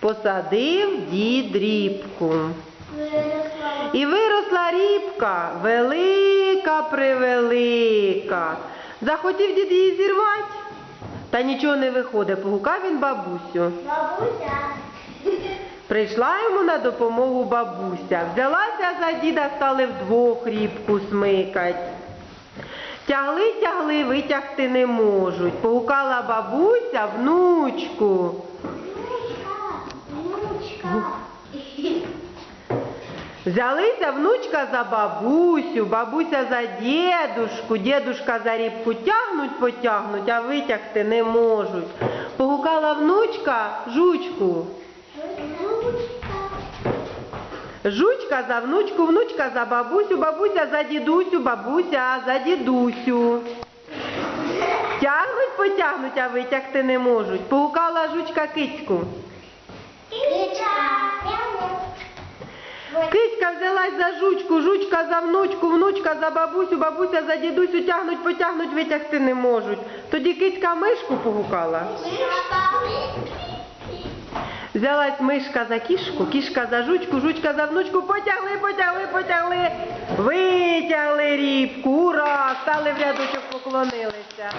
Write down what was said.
посадив дід рібку. І виросла рібка, велика превелика. Захотів дід її зірвати, та нічого не виходить. Погукав він бабусю. Бабуся. Прийшла йому на допомогу бабуся. Взялася за діда, стали вдвох рібку смикать. Тягли, тягли, витягти не можуть. Погукала бабуся внучку. Внучка. Взялися внучка за бабусю, бабуся за дідушку, дідушка за рібку тягнуть, потягнуть, а витягти не можуть. Погукала внучка жучку. Жучка за внучку, внучка за бабусю, бабуся за дідусю, бабуся за дідусю. Тягнуть, потягнуть, а витягти не можуть. Погукала жучка кицьку. Кицька взялась за жучку, жучка за внучку, внучка за бабусю, бабуся за дідусю тягнуть, потягнуть, витягти не можуть. Тоді кицька мишку погукала. Взялась мишка за кішку, кішка за жучку, жучка за внучку, потягли, потягли, потягли, витягли рібку, ура, стали в рядочок, поклонилися.